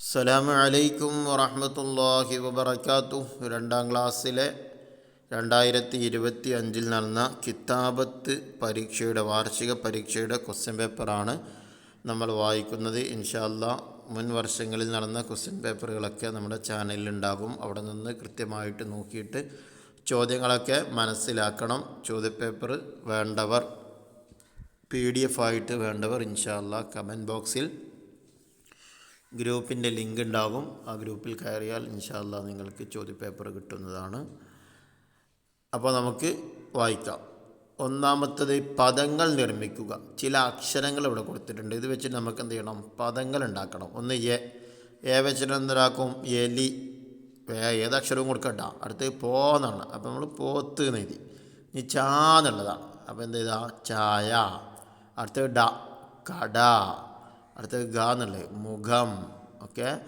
അസ്സലാമു അലൈക്കും വറഹമത്തല്ലാഹി വബർക്കാത്തു രണ്ടാം ക്ലാസ്സിലെ രണ്ടായിരത്തി ഇരുപത്തി അഞ്ചിൽ നടന്ന കിതാബത്ത് പരീക്ഷയുടെ വാർഷിക പരീക്ഷയുടെ ക്വസ്റ്റ്യൻ പേപ്പറാണ് നമ്മൾ വായിക്കുന്നത്. ഇൻഷാല്ല മുൻ വർഷങ്ങളിൽ നടന്ന ക്വസ്റ്റ്യൻ പേപ്പറുകളൊക്കെ നമ്മുടെ ചാനലിലുണ്ടാകും അവിടെ നിന്ന് കൃത്യമായിട്ട് നോക്കിയിട്ട് ചോദ്യങ്ങളൊക്കെ മനസ്സിലാക്കണം. ചോദ്യപേപ്പർ വേണ്ടവർ പി ഡി എഫ് ആയിട്ട് വേണ്ടവർ ഇൻഷാല്ല കമന്റ് ബോക്സിൽ ഗ്രൂപ്പിന്റെ ലിങ്ക് ഉണ്ടാകും ആ ഗ്രൂപ്പിൽ കയറിയാൽ ഇൻഷാല്ല നിങ്ങൾക്ക് ചോദ്യപേപ്പർ കിട്ടുന്നതാണ്. അപ്പോൾ നമുക്ക് വായിക്കാം. ഒന്നാമത്തത് പദങ്ങൾ നിർമ്മിക്കുക. ചില അക്ഷരങ്ങൾ ഇവിടെ കൊടുത്തിട്ടുണ്ട്. ഇത് വെച്ചിട്ട് നമുക്ക് എന്ത് ചെയ്യണം? പദങ്ങൾ ഉണ്ടാക്കണം. ഒന്ന് എ. എ വെച്ചിട്ട് എന്തൊരാക്കും എലി. ഏത് അക്ഷരവും കൊടുക്കട്ട അടുത്ത് പോ എന്നാണ്. അപ്പോൾ നമ്മൾ പോത്ത് എന്ന് എഴുതി. ഇനി ചാ എന്നുള്ളതാണ്. അപ്പോൾ എന്ത് ചെയ്താ? ചായ. അടുത്തത് ഡ. കട. അടുത്തത് ഗ എന്നുള്ളത് മുഖം. ഓക്കെ?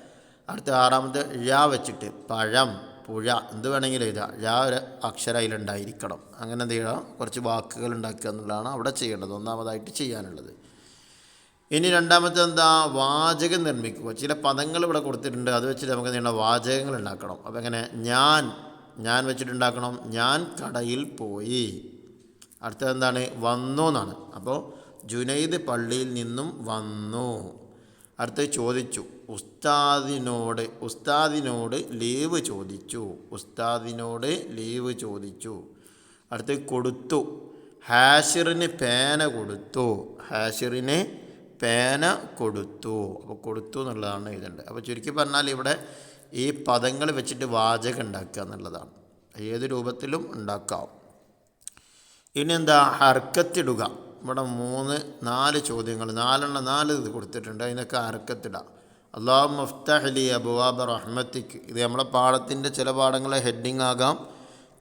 അടുത്ത ആറാമത്തെ ഴ വെച്ചിട്ട് പഴം പുഴ. എന്ത് വേണമെങ്കിലും എഴുതാം. ഴ ഒരു അക്ഷരം അതിലുണ്ടായിരിക്കണം അങ്ങനെ എന്ത് ചെയ്യണം? കുറച്ച് വാക്കുകൾ ഉണ്ടാക്കുക എന്നുള്ളതാണ് അവിടെ ചെയ്യേണ്ടത്. ഒന്നാമതായിട്ട് ചെയ്യാനുള്ളത്. ഇനി രണ്ടാമത്തെ എന്താ? വാചകം നിർമ്മിക്കുക. ചില പദങ്ങൾ ഇവിടെ കൊടുത്തിട്ടുണ്ട്. അത് വെച്ചിട്ട് നമുക്ക് നീണ്ട വാചകങ്ങൾ ഉണ്ടാക്കണം. അപ്പോൾ എങ്ങനെ? ഞാൻ. ഞാൻ വെച്ചിട്ടുണ്ടാക്കണം. ഞാൻ കടയിൽ പോയി. അടുത്തത് എന്താണ്? വന്നു എന്നാണ്. അപ്പോൾ ജുനൈദ് പള്ളിയിൽ നിന്നും വന്നു. അടുത്ത് ചോദിച്ചു. ഉസ്താദിനോട് ഉസ്താദിനോട് ലീവ് ചോദിച്ചു. ഉസ്താദിനോട് ലീവ് ചോദിച്ചു. അടുത്ത് കൊടുത്തു. ഹാഷിറിന് പേന കൊടുത്തു. ഹാഷിറിന് പേന കൊടുത്തു. അപ്പോൾ കൊടുത്തു എന്നുള്ളതാണ് എഴുതേണ്ടത്. അപ്പോൾ ചുരുക്കി പറഞ്ഞാൽ ഇവിടെ ഈ പദങ്ങൾ വെച്ചിട്ട് വാചകം ഉണ്ടാക്കുക എന്നുള്ളതാണ്. ഏത് രൂപത്തിലും ഉണ്ടാക്കാം. ഇനി എന്താ? ഹർക്കത്തിടുക ഇവിടെ മൂന്ന് നാല് ചോദ്യങ്ങൾ നാലെണ്ണം നാല് ഇത് കൊടുത്തിട്ടുണ്ട്. അതിനൊക്കെ അറക്കത്തിടാം അള്ളാഹു മുഫ്തഹലി അബുവാബ് റഹ്മത്തിക്ക് ഇത് നമ്മളെ പാഠത്തിന്റെ ചില പാഠങ്ങളെ ഹെഡിങ് ആകാം.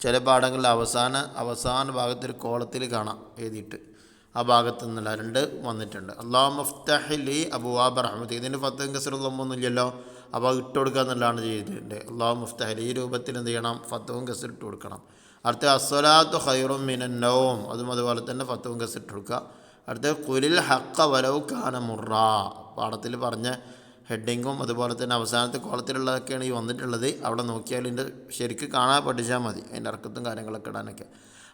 ചില പാഠങ്ങളിൽ അവസാന അവസാന ഭാഗത്തിൽ കോളത്തിൽ കാണാം എഴുതിയിട്ട്. ആ ഭാഗത്തു നിന്നുള്ള രണ്ട് വന്നിട്ടുണ്ട്. അള്ളാഹു മുഫ്തഹലി അബുവാബ് റഹ്മത്തി ഇതിന്റെ ഫത്തും കസറുള്ളൊന്നുമില്ലല്ലോ അപ്പോൾ ഇട്ട് കൊടുക്കുക എന്നുള്ളതാണ് ചെയ്തിട്ടുണ്ട് അള്ളാഹു മുഫ്തഹലി ഈ രൂപത്തിൽ എന്ത് ചെയ്യണം? ഫത്തവും കസർ ഇട്ട് കൊടുക്കണം. അടുത്ത അസ്വലാത്തു ഖൈറും മിനന്നവും അതും അതുപോലെ തന്നെ ഫത്തവും കസിട്ടെടുക്കുക അടുത്ത കുലിൽ ഹക്ക വലവ് കാന മുറ. പാഠത്തിൽ പറഞ്ഞ ഹെഡിങ്ങും അതുപോലെ തന്നെ അവസാനത്തെ കോളത്തിലുള്ളതൊക്കെയാണ് ഈ വന്നിട്ടുള്ളത്. അവിടെ നോക്കിയാൽ ഇതിന്റെ ശരിക്ക് കാണാൻ പഠിച്ചാൽ മതി. അതിന്റെ അർക്കത്തും കാര്യങ്ങളൊക്കെ ഇടാനൊക്കെ.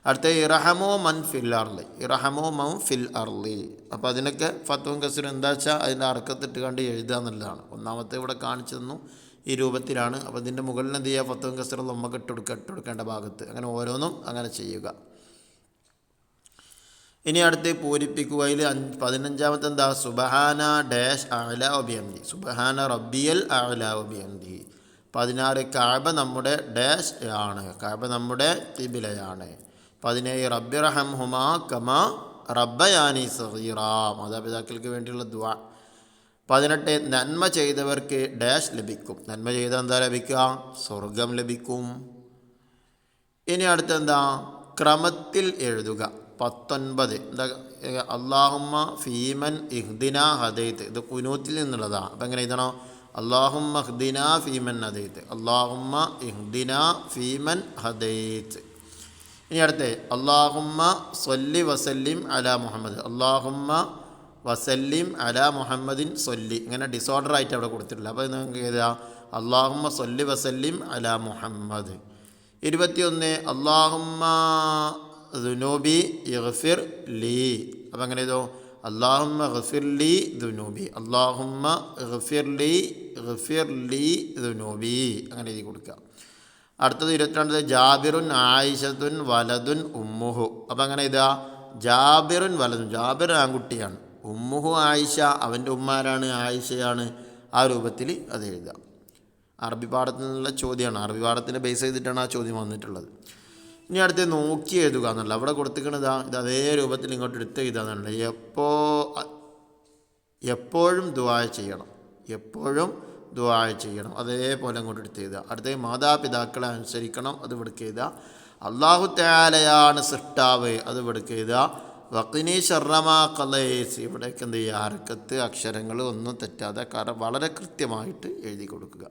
അടുത്ത ഇറഹമോ മൻ ഫിൽ അർലി ഇറഹമോ മൻ ഫിൽ അർലി അപ്പോൾ അതിനൊക്കെ ഫത്തുവും കസറും എന്താ വെച്ചാൽ അതിന്റെ അർക്കത്തിട്ട് കണ്ട് എഴുതുക എന്നുള്ളതാണ്. ഒന്നാമത്തെ ഇവിടെ കാണിച്ചു തന്നു. ഈ രൂപത്തിലാണ്. അപ്പോൾ ഇതിന്റെ മുകളിൽ എന്ത് ചെയ്യുക? പത്തും കസറും നമുക്ക് ഇട്ടുകൊടുക്കുക ഇട്ടുകൊടുക്കേണ്ട ഭാഗത്ത്. അങ്ങനെ ഓരോന്നും അങ്ങനെ ചെയ്യുക. ഇനി അടുത്ത് പൂരിപ്പിക്കുക. അതിൽ അഞ്ച് പതിനഞ്ചാമത്തെ എന്താ? സുബഹാന ഡാഷ് അല ഒബിയന്തി സുബഹാന റബ്ബിയൽ അല ഒബിയന്തി പതിനാറ് കാബ നമ്മുടെ ഡാഷ് ആണ്. കാബ നമ്മുടെ തിബിലയാണ് പതിനേഴ് റബ്ബി റഹം ഹുമാ കമാ റബ്ബയാനി സഹീറ മാതാപിതാക്കൾക്ക് വേണ്ടിയുള്ള ദ്വാ പതിനെട്ട് നന്മ ചെയ്തവർക്ക് ഡാഷ് ലഭിക്കും. നന്മ ചെയ്ത എന്താ ലഭിക്കുക? സ്വർഗം ലഭിക്കും. ഇനി അടുത്തെന്താ ക്രമത്തിൽ എഴുതുക. പത്തൊൻപത്. എന്താ? അള്ളാഹുമ്മ ഫീമൻ ഇഹ്ദിന ഹദൈത്ത് ഇത് കുനൂത്തിൽ നിന്നുള്ളതാണ് അപ്പം എങ്ങനെ എഴുതണോ? അള്ളാഹുമ്മ ഹ്ദിന ഫീമൻ ഹദൈത്ത് അള്ളാഹുമ്മ ഇഹ്ദിന ഫീമൻ ഹദൈത്ത് ഇനി അടുത്ത്. അള്ളാഹുമ്മ സൊല്ലി വസല്ലിം അല മുഹമ്മദ്. അള്ളാഹുമ്മ വസല്ലിം അല മുഹമ്മദിൻ സൊല്ലി. ഇങ്ങനെ ഡിസോർഡർ ആയിട്ട് അവിടെ കൊടുത്തിട്ടില്ല. അപ്പോൾ നിങ്ങൾക്ക് ഏതാ? അള്ളാഹുമ്മ സൊല്ലി വസല്ലിം അല മുഹമ്മദ്. ഇരുപത്തിയൊന്ന് അള്ളാഹുമ്മ ദുനൂബി ഇഗ്ഫിർ ലീ. അപ്പം അങ്ങനെ ഇതോ അള്ളാഹുമ്മ ഗഫിർ ലി ദുനൂബി. അള്ളാഹുമ്മ ഗഫിർ ലി ഗഫിർ ലി ദുനൂബി. അങ്ങനെ എഴുതി കൊടുക്കുക. അടുത്തത് ഇരുപത്തിരണ്ടത് ജാബിറുൻ ആയിഷതുൻ വലതുൻ ഉമ്മുഹു. അപ്പം അങ്ങനെ ഇതാ ജാബിറുൻ വലതുൻ. ജാബിർ ആൺകുട്ടിയാണ്. ഉമ്മുഹു ആയിഷ അവന്റെ ഉമ്മാരാണ് ആയിഷയാണ് ആ രൂപത്തിൽ അത് എഴുതാം അറബി പാഠത്തിൽ നിന്നുള്ള ചോദ്യമാണ്. അറബി പാഠത്തിനെ ബേസ് ചെയ്തിട്ടാണ് ആ ചോദ്യം വന്നിട്ടുള്ളത്. ഇനി അടുത്ത് നോക്കി എഴുതുക എന്നുള്ള അവിടെ കൊടുത്തിക്കണതാ ഇത് അതേ രൂപത്തിൽ ഇങ്ങോട്ട് എടുത്ത് എന്നുള്ളത്. എപ്പോ എപ്പോഴും ദുവായ ചെയ്യണം. എപ്പോഴും ദുവായ ചെയ്യണം. അതേപോലെ അങ്ങോട്ട് എടുത്ത് എഴുതുക. അടുത്ത മാതാപിതാക്കളെ അനുസരിക്കണം. അത് ഇവിടേക്ക് എഴുതുക. അള്ളാഹു തയാലയാണ് സൃഷ്ടാവ്. അത് ഇവിടേക്ക് എഴുതുക. വക്കിനി ഷർറമാ കലേസ് ഇവിടേക്ക് എന്ത് ചെയ്യുക? ഹരക്കത്ത് അക്ഷരങ്ങൾ ഒന്നും തെറ്റാതെ കാരണം വളരെ കൃത്യമായിട്ട് എഴുതി കൊടുക്കുക.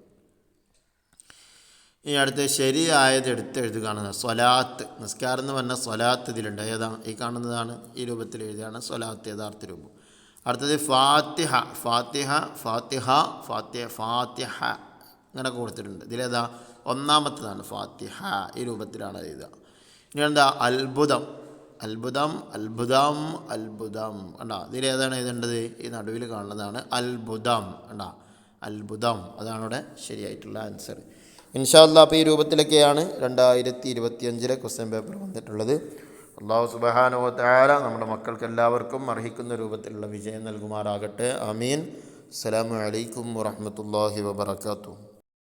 ഇനി അടുത്ത് ശരിയായത് എടുത്ത് എഴുതുകയാണ്. സ്വലാത്ത്. നിസ്കാരം എന്ന് പറഞ്ഞാൽ സ്വലാത്ത് ഇതിലുണ്ട്. ഏതാണ്? ഈ കാണുന്നതാണ് ഈ രൂപത്തിൽ എഴുതുകയാണ് സ്വലാത്ത് യഥാർത്ഥ രൂപം. അടുത്തത് ഫാത്തിഹ. ഫാത്തിഹ ഫാത്തിഹ ഫാത്തിഹ ഫാത്തിഹ. ഇങ്ങനെ കൊടുത്തിട്ടുണ്ട്. ഇതിലേതാ? ഒന്നാമത്തതാണ് ഫാത്തിഹ. ഈ രൂപത്തിലാണ് എഴുതുക. ഇനി എന്താ? അത്ഭുതം. അത്ഭുതം അത്ഭുതം അത്ഭുതം. കണ്ടാ ഇതിലേതാണ് എഴുതേണ്ടത്? ഈ നടുവിൽ കാണുന്നതാണ് അത്ഭുതം. കണ്ടാ അത്ഭുതം. അതാണ് ഇവിടെ ശരിയായിട്ടുള്ള ആൻസർ ഇൻഷാല്ല അപ്പോൾ ഈ രൂപത്തിലൊക്കെയാണ് രണ്ടായിരത്തി ഇരുപത്തിയഞ്ചിലെ ക്വസ്റ്റ്യൻ പേപ്പർ വന്നിട്ടുള്ളത്. അള്ളാഹു സുബഹാനോ താര നമ്മുടെ മക്കൾക്ക് എല്ലാവർക്കും അർഹിക്കുന്ന രൂപത്തിലുള്ള വിജയം നൽകുമാറാകട്ടെ. അമീൻ അസ്സലാമു അലൈക്കും വബറകാതുഹു.